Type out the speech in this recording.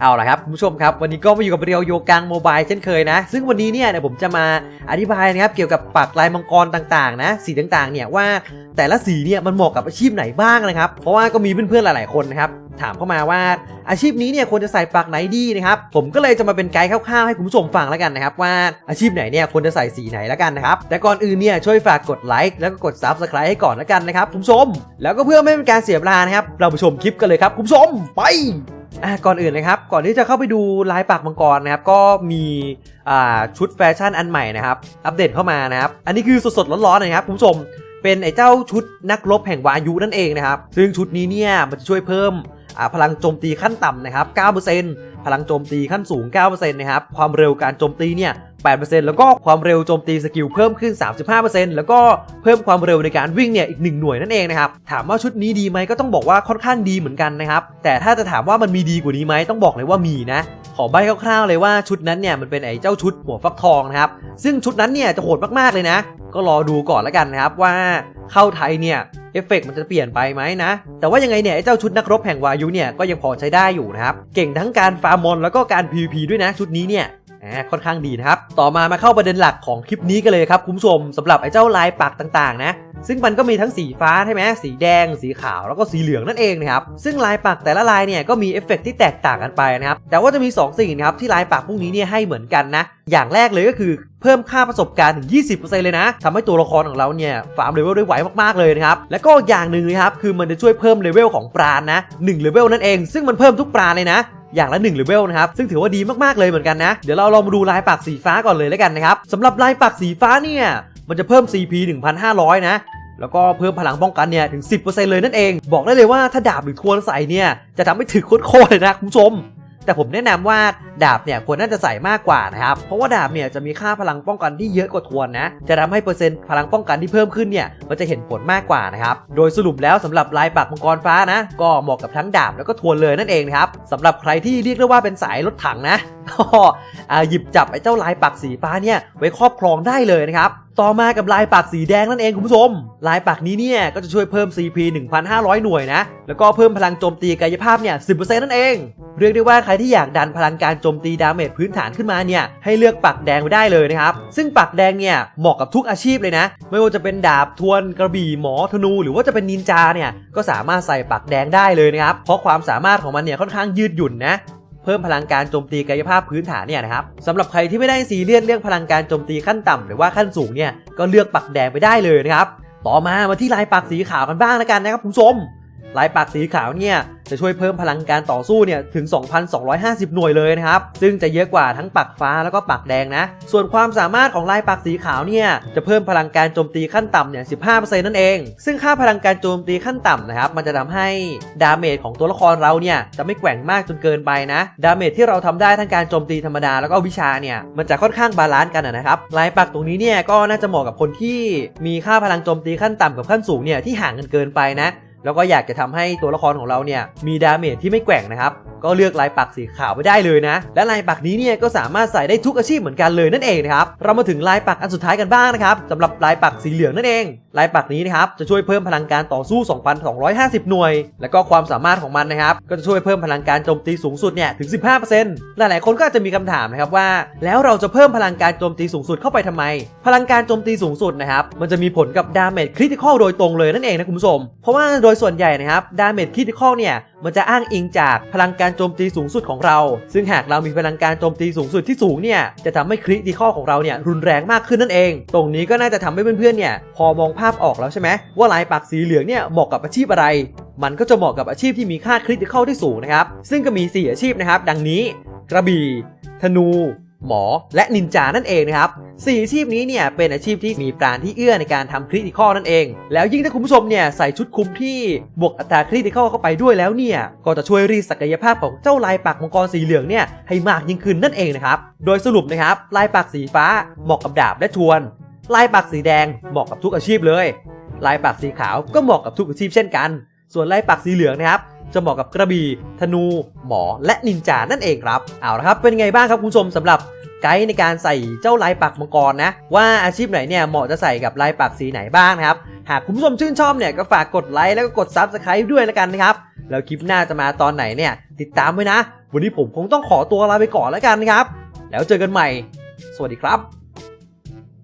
เอาละครับคุณผู้ชมครับ วันนี้ก็มาอยู่กับเรียวโยกังโมบายเช่นเคยนะ ซึ่งวันนี้เนี่ยเดี๋ยวผมจะมาอธิบายนะครับเกี่ยวกับปักลายมังกรต่างๆ นะ สีต่างๆเนี่ยว่าแต่ละสีเนี่ยมันเหมาะกับอาชีพไหนบ้างนะครับ เพราะว่าก็มีเพื่อนๆหลายๆคนนะครับถามเข้ามาว่าอาชีพนี้เนี่ยควรจะใส่ปักไหนดีนะครับผมก็เลยจะมาเป็นไกด์คร่าวๆให้คุณผู้ชมฟังแล้วกันนะครับว่าอาชีพไหนเนี่ยควรจะใส่สีไหนแล้วกันนะครับแต่ก่อนอื่นเนี่ยช่วยฝากกดไลค์แล้วก็กด Subscribe ให้ก่อนแล้วกันนะครับคุณผู้ชม แล้วก็เพื่อไม่เป็นการเสียเวลานะครับเราไปชมคลิปกันเลยครับคุณผู้ชมไป อะก่อนอื่นนะครับ ก่อนที่จะเข้าไปดูลายปากมังกรนะครับ ก็มีอ่าชุดแฟชั่นอันใหม่นะครับ อัปเดตเข้ามานะครับ อันนี้คือสดๆร้อนๆนะครับคุณผู้ชม เป็นไอ้เจ้าชุดนักรบแห่งวายุนั่นเองนะครับ ซึ่งชุดนี้เนี่ยมันจะช่วยเพิ่มพลังโจมตีขั้นต่ำนะครับ 9% พลังโจมตีขั้นสูง 9%นะครับ ความเร็วการโจมตีเนี่ย 8%แล้วก็ความเร็วโจมตีสกิลเพิ่มขึ้น 35%แล้วก็เพิ่มความเร็วในการวิ่งเนี่ยอีก 1 หน่วยนั่นเองนะครับ ถามว่าชุดนี้ดีไหมก็ต้องบอกว่าค่อนข้างดีเหมือนกันนะครับ แต่ถ้าจะถามว่ามันมีดีกว่านี้ไหมต้องบอกเลยว่ามีนะขอใบคร่าวๆเลยว่าชุดนั้นเนี่ยมันเป็นไอ้เจ้าชุดหัวฟักทองนะครับ ซึ่งชุดนั้นเนี่ยจะโหดมากๆเลยนะ ก็รอดูก่อนแล้วกันนะครับว่าเข้าไทยเนี่ย เอฟเฟกต์มันจะเปลี่ยนไปไหมนะ แต่ว่ายังไงเนี่ยไอ้เจ้าชุดนักรบแห่งวายุเนี่ยก็ยังพอใช้ได้อยู่นะครับ เก่งทั้งการฟาร์มอนแล้วก็การ PVP ด้วยนะชุดนี้เนี่ย ค่อนข้างดีนะครับ ต่อมามาเข้าประเด็นหลักของคลิปนี้กันเลยครับคุณผู้ชมสำหรับไอ้เจ้าลายปักต่างๆ นะ ซึ่งมันก็มีทั้งสีฟ้าใช่ไหมสีแดง สีขาวแล้วก็สีเหลืองนั่นเองนะครับ ซึ่งลายปักแต่ละลายเนี่ยก็มีเอฟเฟกต์ที่แตกต่างกันไปนะครับ แต่ว่าจะมี 2 สิ่งนะครับที่ลายปักพวกนี้เนี่ยให้เหมือนกันนะ อย่างแรกเลยก็คือเพิ่มค่าประสบการณ์ถึง 20%เลยนะทำให้ตัวละครของเราเนี่ยฟาร์มเลเวลได้ไวมากๆเลยนะครับ แล้วก็อย่างหนึ่งนะครับคือมันจะช่วยเพิ่มเลเวลของปราณนะ1เลเวลนั่นเอง ซึ่งมันเพิ่มทุกปราณเลยนะ อย่างละ1เลเวลนะครับซึ่งถือว่าดีมากๆเลยเหมือนกันนะ เดี๋ยวเราลองมาดูลายปากสีฟ้าก่อนเลยแล้วกันนะครับสำหรับลายปากสีฟ้าเนี่ยมันจะเพิ่ม CP 1,500 นะแล้วก็เพิ่มพลังป้องกันเนี่ยถึง 10%เลยนั่นเอง บอกได้เลยว่าถ้าดาบหรือทวนใส่เนี่ย จะทำให้ถึกโคตรเลยนะคุณผู้ชม แต่ผมแนะนำว่าดาบเนี่ยควรน่าจะใส่มากกว่านะครับ เพราะว่าดาบเนี่ยจะมีค่าพลังป้องกันที่เยอะกว่าทวนนะ จะทำให้เปอร์เซ็นต์พลังป้องกันที่เพิ่มขึ้นเนี่ยมันจะเห็นผลมากกว่านะครับ โดยสรุปแล้วสำหรับลายปักมังกรฟ้านะ ก็เหมาะกับทั้งดาบแล้วก็ทวนเลยนั่นเองนะครับสำหรับใครที่เรียกได้ว่าเป็นสายรถถังนะก็อ่าหยิบจับไอ้เจ้าลายปักสีฟ้าเนี่ยไว้ครอบครองได้เลยนะครับ ต่อมากับลายปักสีแดงนั่นเองคุณผู้ชม ลายปักนี้เนี่ยก็จะช่วยเพิ่ม CP 1,500 หน่วยนะ แล้วก็เพิ่มพลังโจมตีกายภาพเนี่ย 10%นั่นเอง เรียกได้ว่าใครที่อยากดันพลังการโจมตีดาเมจพื้นฐานขึ้นมาเนี่ย ให้เลือกปักแดงไว้ได้เลยนะครับ ซึ่งปักแดงเนี่ยเหมาะกับทุกอาชีพเลยนะ ไม่ว่าจะเป็นดาบทวนกระบี่หมอธนู หรือว่าจะเป็นนินจาเนี่ยก็สามารถใส่ปักแดงได้เลยนะครับ เพราะความสามารถของมันเนี่ยค่อนข้างยืดหยุ่นนะ เพิ่มพลังการโจมตีกายภาพพื้นฐานเนี่ยนะครับสำหรับใครที่ไม่ได้ซีเรียสเรื่องพลังการโจมตีขั้นต่ำหรือว่าขั้นสูงเนี่ยก็เลือกปักแดงไปได้เลยนะครับต่อมามาที่ลายปักสีขาวกันบ้างแล้วกันนะครับคุณผู้ชมลายปักสีขาวเนี่ย จะช่วยเพิ่มพลังการต่อสู้เนี่ยถึง 2,250 หน่วยเลยนะครับ ซึ่งจะเยอะกว่าทั้งปักฟ้าแล้วก็ปักแดงนะ ส่วนความสามารถของลายปักสีขาวเนี่ยจะเพิ่มพลังการโจมตีขั้นต่ำเนี่ย 15%นั่นเอง ซึ่งค่าพลังการโจมตีขั้นต่ำนะครับ มันจะทำให้ดาเมจของตัวละครเราเนี่ยจะไม่แกว่งมากจนเกินไปนะ ดาเมจที่เราทำได้ทั้งการโจมตีธรรมดาแล้วก็วิชาเนี่ยมันจะค่อนข้างบาลานซ์กันนะครับ ลายปักตรงนี้เนี่ยก็น่าจะเหมาะกับคนที่มีค่าพลังโจมตีขั้นต่ำกับขั้นสูงเนี่ยที่ห่างกันเกินไปนะ แล้วก็อยากจะทำให้ตัวละครของเราเนี่ยมีดาเมจที่ไม่แกว่งนะครับ ก็เลือกลายปักสีขาวไปได้เลยนะ และลายปักนี้เนี่ยก็สามารถใส่ได้ทุกอาชีพเหมือนกันเลยนั่นเองนะครับ เรามาถึงลายปักอันสุดท้ายกันบ้างนะครับสำหรับลายปักสีเหลืองนั่นเองลายปักนี้นะครับจะช่วยเพิ่มพลังการต่อสู้ 2,250 หน่วย แล้วก็ความสามารถของมันนะครับก็จะช่วยเพิ่มพลังการโจมตีสูงสุดเนี่ยถึง 15%หลายๆคนก็อาจจะมีคำถามนะครับว่า แล้วเราจะเพิ่มพลังการโจมตีสูงสุดเข้าไปทำไม พลังการโจมตีสูงสุดนะครับมันจะมีผลกับดาเมจคริติคอลโดยตรงเลยนั่นเองนะคุณผู้ชม เพราะว่าโดยส่วนใหญ่นะครับดาเมจคริติคอลเนี่ย มันจะอ้างอิงจากพลังการโจมตีสูงสุดของเรา ซึ่งหากเรามีพลังการโจมตีสูงสุดที่สูงเนี่ย จะทำให้คริติคอของเราเนี่ยรุนแรงมากขึ้นนั่นเอง ตรงนี้ก็น่าจะทำให้เพื่อนๆเนี่ยพอมองภาพออกแล้วใช่ไหมว่าลายปักสีเหลืองเนี่ยเหมาะกับอาชีพอะไร มันก็จะเหมาะกับอาชีพที่มีค่าคริติคอที่สูงนะครับ ซึ่งก็มี 4 อาชีพนะครับ ดังนี้ กระบี่ ธนู หมอ และนินจานั่นเองนะครับสี่อาชีพนี้เนี่ยเป็นอาชีพที่มีปราณที่เอื้อในการทำคริติคอลนั่นเอง แล้วยิ่งถ้าคุณผู้ชมเนี่ยใส่ชุดคุมที่บวกอัตราคริติคอลเข้าไปด้วยแล้วเนี่ยก็จะช่วยรีดศักยภาพของเจ้าลายปักมังกรสีเหลืองเนี่ยให้มากยิ่งขึ้นนั่นเองนะครับโดยสรุปนะครับลายปักสีฟ้าเหมาะกับดาบและทวน ลายปักสีแดงเหมาะกับทุกอาชีพเลย ลายปักสีขาวก็เหมาะกับทุกอาชีพเช่นกัน ส่วนลายปักสีเหลืองนะครับ จะเหมาะกับกระบี่ธนู หมอและนินจานั่นเองครับเอาละครับเป็นไงบ้างครับคุณผู้ชมสำหรับไกด์ในการใส่เจ้าลายปักมังกรนะ ว่าอาชีพไหนเนี่ยเหมาะจะใส่กับลายปักสีไหนบ้างนะครับ หากคุณผู้ชมชื่นชอบเนี่ยก็ฝากกดไลค์แล้วก็กด Subscribe ด้วยแล้วกันนะครับ แล้วคลิปหน้าจะมาตอนไหนเนี่ยติดตามไว้นะ วันนี้ผมคงต้องขอตัวลาไปก่อนแล้วกันนะครับ แล้วเจอกันใหม่ สวัสดีครับ